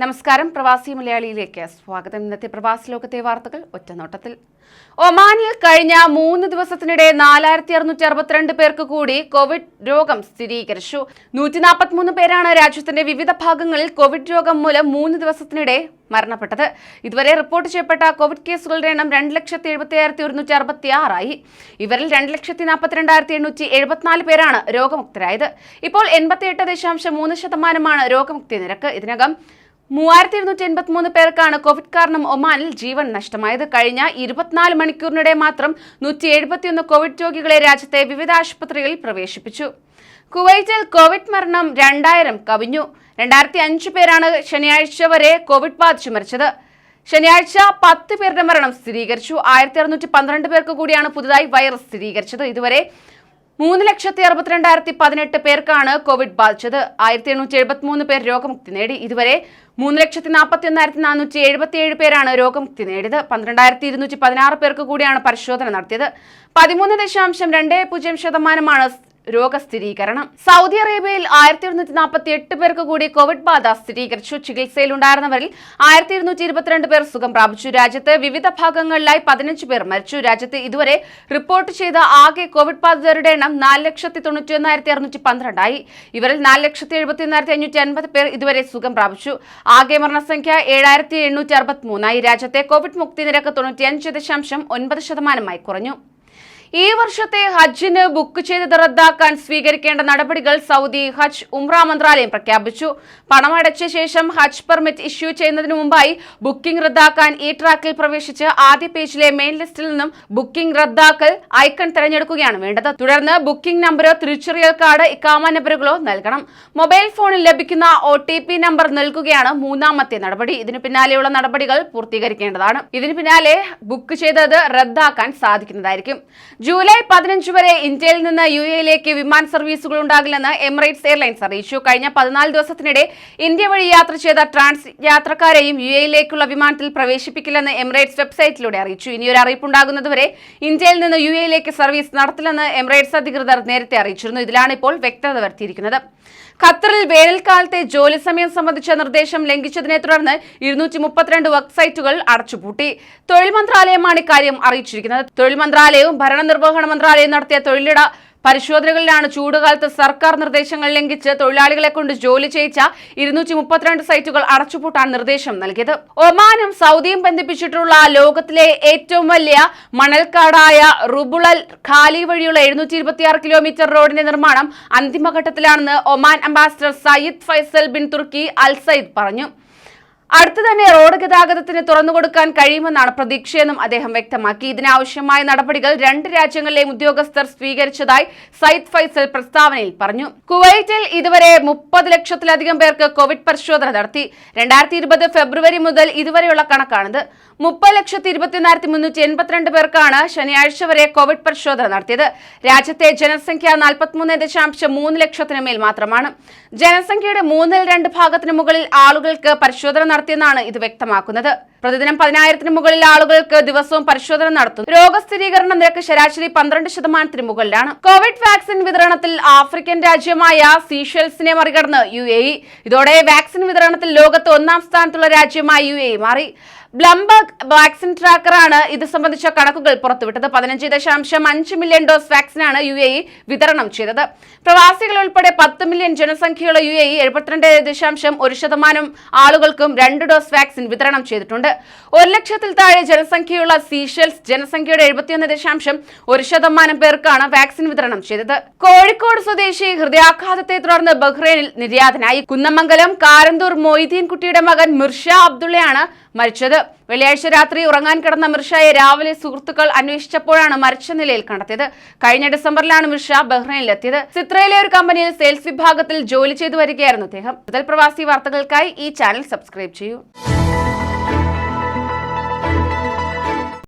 നമസ്കാരം. പ്രവാസി മലയാളിയിലേക്ക് സ്വാഗതം. ഇന്നത്തെ പ്രവാസി ലോകത്തെ വാർത്തകൾ ഒറ്റനോട്ടത്തിൽ. ഒമാനിൽ കഴിഞ്ഞ മൂന്ന് ദിവസത്തിനിടെ നാലായിരത്തി അറുന്നൂറ്റി അറുപത്തിരണ്ട് പേർക്ക് കൂടി കോവിഡ് രോഗം സ്ഥിരീകരിച്ചു. നൂറ്റി നാൽപ്പത്തിമൂന്ന് പേരാണ് രാജ്യത്തിന്റെ വിവിധ ഭാഗങ്ങളിൽ കോവിഡ് രോഗം മൂലം മൂന്ന് ദിവസത്തിനിടെ മരണപ്പെട്ടത്. ഇതുവരെ റിപ്പോർട്ട് ചെയ്യപ്പെട്ട കോവിഡ് കേസുകളുടെ എണ്ണം രണ്ട് ലക്ഷത്തി എഴുപത്തി ആയിരത്തി ഒരുന്നൂറ്റി അറുപത്തി ആറായി ഇവരിൽ രണ്ട് ലക്ഷത്തി നാൽപ്പത്തിരണ്ടായിരത്തി എണ്ണൂറ്റി എഴുപത്തിനാല് പേരാണ് രോഗമുക്തരായത്. ഇപ്പോൾ എൺപത്തിയെട്ട് ദശാംശം മൂന്ന് ശതമാനമാണ് രോഗമുക്തി നിരക്ക്. ഇതിനകം മൂവായിരത്തി ഇരുന്നൂറ്റി എൺപത്തി മൂന്ന് പേർക്കാണ് കോവിഡ് കാരണം ഒമാനിൽ ജീവൻ നഷ്ടമായത്. കഴിഞ്ഞ ഇരുപത്തിനാല് മണിക്കൂറിനിടെ മാത്രം നൂറ്റി എഴുപത്തിയൊന്ന് കോവിഡ് രോഗികളെ രാജ്യത്തെ വിവിധ ആശുപത്രികളിൽ പ്രവേശിപ്പിച്ചു. കുവൈറ്റിൽ കോവിഡ് മരണം രണ്ടായിരം കവിഞ്ഞു. രണ്ടായിരത്തി അഞ്ച് പേരാണ് ശനിയാഴ്ച വരെ കോവിഡ് ബാധിച്ചു മരിച്ചത്. ശനിയാഴ്ച പത്ത് പേരുടെ മരണം സ്ഥിരീകരിച്ചു. ആയിരത്തി അറുന്നൂറ്റി പന്ത്രണ്ട് പേർക്ക് കൂടിയാണ് പുതുതായി വൈറസ് സ്ഥിരീകരിച്ചത്. ഇതുവരെ മൂന്ന് ലക്ഷത്തി അറുപത്തിരണ്ടായിരത്തി പതിനെട്ട് പേർക്കാണ് കോവിഡ് ബാധിച്ചത്. ആയിരത്തി എണ്ണൂറ്റി എഴുപത്തി മൂന്ന് പേർ രോഗമുക്തി നേടി. ഇതുവരെ മൂന്ന് ലക്ഷത്തി നാൽപ്പത്തി ഒന്നായിരത്തി നാനൂറ്റി എഴുപത്തി ഏഴ് പേരാണ് രോഗമുക്തി നേടിയത്. പന്ത്രണ്ടായിരത്തി ഇരുന്നൂറ്റി പതിനാറ് പേർക്ക് കൂടിയാണ് പരിശോധന നടത്തിയത്. പതിമൂന്ന് ദശാംശം രണ്ട് പൂജ്യം ശതമാനമാണ് രോഗസ്ഥിരീകരണം. സൗദി അറേബ്യയിൽ ആയിരത്തി ഇരുന്നൂറ്റി നാൽപ്പത്തി എട്ട് പേർക്ക് കൂടി കോവിഡ് ബാധ സ്ഥിരീകരിച്ചു. ചികിത്സയിലുണ്ടായിരുന്നവരിൽ ആയിരത്തി ഇരുന്നൂറ്റി ഇരുപത്തിരണ്ട് പേർ സുഖം പ്രാപിച്ചു. രാജ്യത്ത് വിവിധ ഭാഗങ്ങളിലായി പതിനഞ്ച് പേർ മരിച്ചു. രാജ്യത്ത് ഇതുവരെ റിപ്പോർട്ട് ചെയ്ത ആകെ കോവിഡ് ബാധിതരുടെ എണ്ണം നാല് ലക്ഷത്തി തൊണ്ണൂറ്റി ഒന്നായിരത്തി അറുന്നൂറ്റി പന്ത്രണ്ടായി. ഇവരിൽ നാല് ലക്ഷത്തി എഴുപത്തി ഒന്നായിരത്തി അഞ്ഞൂറ്റി അൻപത് പേർ ഇതുവരെ സുഖം പ്രാപിച്ചു. ആകെ മരണസംഖ്യ ഏഴായിരത്തി എണ്ണൂറ്റി അറുപത്തി മൂന്നായി രാജ്യത്തെ കോവിഡ് മുക്തി നിരക്ക് തൊണ്ണൂറ്റിയഞ്ച് ദശാംശം ഒൻപത് ശതമാനമായി കുറഞ്ഞു. ഈ വർഷത്തെ ഹജ്ജിന് ബുക്ക് ചെയ്തത് റദ്ദാക്കാൻ സ്വീകരിക്കേണ്ട നടപടികൾ സൗദി ഹജ്ജ് ഉംറ മന്ത്രാലയം പ്രഖ്യാപിച്ചു. പണമടച്ച ശേഷം ഹജ്ജ് പെർമിറ്റ് ഇഷ്യൂ ചെയ്യുന്നതിന് മുമ്പായി ബുക്കിംഗ് റദ്ദാക്കാൻ ഈ ട്രാക്കിൽ പ്രവേശിച്ച് ആദ്യ പേജിലെ മെയിൻ ലിസ്റ്റിൽ നിന്നും ബുക്കിംഗ് റദ്ദാക്കൽ ഐക്കൺ തിരഞ്ഞെടുക്കുകയാണ് വേണ്ടത്. തുടർന്ന് ബുക്കിംഗ് നമ്പറോ തിരിച്ചറിയൽ കാർഡ് ഇക്കാമ നമ്പറുകളോ നൽകണം. മൊബൈൽ ഫോണിൽ ലഭിക്കുന്ന ഒ നമ്പർ നൽകുകയാണ് മൂന്നാമത്തെ നടപടി. ഇതിനു പിന്നാലെയുള്ള നടപടികൾ പൂർത്തീകരിക്കേണ്ടതാണ്. ഇതിനു പിന്നാലെ ബുക്ക് ചെയ്തത് റദ്ദാക്കാൻ സാധിക്കുന്നതായിരിക്കും. ജൂലൈ പതിനഞ്ച് വരെ ഇന്ത്യയിൽ നിന്ന് യു എയിലേക്ക് വിമാന സർവീസുകൾ ഉണ്ടാകില്ലെന്ന് എമിറേറ്റ്സ് എയർലൈൻസ് അറിയിച്ചു. കഴിഞ്ഞ പതിനാല് ദിവസത്തിനിടെ ഇന്ത്യ വഴി യാത്ര ചെയ്ത ട്രാൻസ് യാത്രക്കാരെയും യു എയിലേക്കുള്ള വിമാനത്തിൽ പ്രവേശിപ്പിക്കില്ലെന്ന് എമിറേറ്റ്സ് വെബ്സൈറ്റിലൂടെ അറിയിച്ചു. ഇനിയൊരു അറിയിപ്പുണ്ടാകുന്നതുവരെ ഇന്ത്യയിൽ നിന്ന് യു എയിലേക്ക് സർവീസ് നടത്തില്ലെന്ന് എമിറേറ്റ്സ് അധികൃതർ നേരത്തെ അറിയിച്ചിരുന്നു. ഇതിലാണ് ഇപ്പോൾ വ്യക്തത വരുത്തിയിരിക്കുന്നത്. ഖത്തറിൽ വേനൽക്കാലത്തെ ജോലി സമയം സംബന്ധിച്ച നിർദ്ദേശം ലംഘിച്ചതിനെ തുടർന്ന് ഇരുന്നൂറ്റി മുപ്പത്തിരണ്ട് വെബ്സൈറ്റുകൾ അടച്ചുപൂട്ടി. തൊഴിൽ മന്ത്രാലയമാണ് ഇക്കാര്യം അറിയിച്ചിരിക്കുന്നത്. തൊഴിൽ മന്ത്രാലയവും ഭരണനിർവഹണ മന്ത്രാലയം നടത്തിയ തൊഴിലിട പരിശോധനകളിലാണ് ചൂടുകാലത്ത് സർക്കാർ നിർദ്ദേശങ്ങൾ ലംഘിച്ച് തൊഴിലാളികളെ കൊണ്ട് ജോലി ചെയ്യിച്ച ഇരുന്നൂറ്റി മുപ്പത്തിരണ്ട് സൈറ്റുകൾ അടച്ചുപൂട്ടാൻ നിർദ്ദേശം നൽകിയത്. ഒമാനും സൗദിയും ബന്ധിപ്പിച്ചിട്ടുള്ള ലോകത്തിലെ ഏറ്റവും വലിയ മണൽക്കാടായ റുബുളൽ ഖാലി വഴിയുള്ള എഴുന്നൂറ്റി ഇരുപത്തിയാറ് കിലോമീറ്റർ റോഡിന്റെ നിർമ്മാണം അന്തിമഘട്ടത്തിലാണെന്ന് Oman ambassador Sayyid Faisal bin Turki Al Sayyid പറഞ്ഞു. അടുത്തു തന്നെ റോഡ് ഗതാഗതത്തിന് തുറന്നുകൊടുക്കാൻ കഴിയുമെന്നാണ് പ്രതീക്ഷയെന്നും അദ്ദേഹം വ്യക്തമാക്കി. ഇതിനാവശ്യമായ നടപടികൾ രണ്ട് രാജ്യങ്ങളിലെയും ഉദ്യോഗസ്ഥർ സ്വീകരിച്ചതായി സയ്യിദ് ഫൈസൽ പ്രസ്താവനയിൽ പറഞ്ഞു. കുവൈറ്റിൽ ഇതുവരെ മുപ്പത് ലക്ഷത്തിലധികം പേർക്ക് കോവിഡ് പരിശോധന നടത്തി. രണ്ടായിരത്തി ഇരുപത് ഫെബ്രുവരി മുതൽ ഇതുവരെയുള്ള കണക്കാണിത്. മുപ്പത് ലക്ഷത്തി ഇരുപത്തിനായിരത്തി മുന്നൂറ്റി എൺപത്തിരണ്ട് പേർക്കാണ് ശനിയാഴ്ച വരെ കോവിഡ് പരിശോധന നടത്തിയത്. രാജ്യത്തെ ജനസംഖ്യ നാൽപ്പത്തിമൂന്ന് ദശാംശം മൂന്ന് ലക്ഷത്തിന് മേൽ മാത്രമാണ്. ജനസംഖ്യയുടെ മൂന്നിൽ രണ്ട് ഭാഗത്തിന് മുകളിൽ ആളുകൾക്ക് പരിശോധന നടത്തിയെന്നാണ് ഇത് വ്യക്തമാക്കുന്നത് പ്രതിദിനം പതിനായിരത്തിന് മുകളിൽ ആളുകൾക്ക് ദിവസവും പരിശോധന നടത്തുന്നു. രോഗസ്ഥിരീകരണ നിരക്ക് ശരാശരി പന്ത്രണ്ട് ശതമാനത്തിന് മുകളിലാണ്. കോവിഡ് വാക്സിൻ വിതരണത്തിൽ ആഫ്രിക്കൻ രാജ്യമായ സീഷൽസിനെ മറികടന്ന് യു എ ഇതോടെ വാക്സിൻ വിതരണത്തിൽ ലോകത്ത് ഒന്നാം സ്ഥാനത്തുള്ള രാജ്യമായി യു എ മാറി. ബ്ലംബർഗ് വാക്സിൻ ട്രാക്കറാണ് ഇത് സംബന്ധിച്ച കണക്കുകൾ പുറത്തുവിട്ടത്. പതിനഞ്ച് ദശാംശം അഞ്ച് മില്യൺ ഡോസ് വാക്സിനാണ് യു എ വിതരണം ചെയ്തത്. പ്രവാസികൾ ഉൾപ്പെടെ പത്ത് മില്യൺ ജനസംഖ്യയുള്ള യു എ എഴുപത്തിരണ്ട് ദശാംശം ഒരു ശതമാനം ആളുകൾക്കും രണ്ട് ഡോസ് വാക്സിൻ വിതരണം ചെയ്തിട്ടുണ്ട്. ഒരു ലക്ഷത്തിൽ താഴെ ജനസംഖ്യയുള്ള സീഷെൽസ് ജനസംഖ്യയുടെ എഴുപത്തിയൊന്ന് ദശാംശം ഒരു ശതമാനം പേർക്കാണ് വാക്സിൻ വിതരണം ചെയ്തത്. കോഴിക്കോട് സ്വദേശി ഹൃദയാഘാതത്തെ തുടർന്ന് ബഹ്റൈനിൽ നിര്യാതനായി. കുന്നമംഗലം കാരന്തൂർ മൊയ്തീൻ കുട്ടിയുടെ മകൻ മിർഷ അബ്ദുള്ളയാണ് മരിച്ചത്. വെള്ളിയാഴ്ച രാത്രി ഉറങ്ങാൻ കിടന്ന മിർഷയെ രാവിലെ സുഹൃത്തുക്കൾ അന്വേഷിച്ചപ്പോഴാണ് മരിച്ച നിലയിൽ കണ്ടെത്തിയത്. കഴിഞ്ഞ ഡിസംബറിലാണ് മിർഷ ബഹ്റൈനിലെത്തിയത്. സിത്രയിലെ ഒരു കമ്പനിയിൽ സെയിൽസ് വിഭാഗത്തിൽ ജോലി ചെയ്തു വരികയായിരുന്നു അദ്ദേഹം. പ്രവാസി വാർത്തകൾക്കായി ഈ ചാനൽ സബ്സ്ക്രൈബ് ചെയ്യൂ.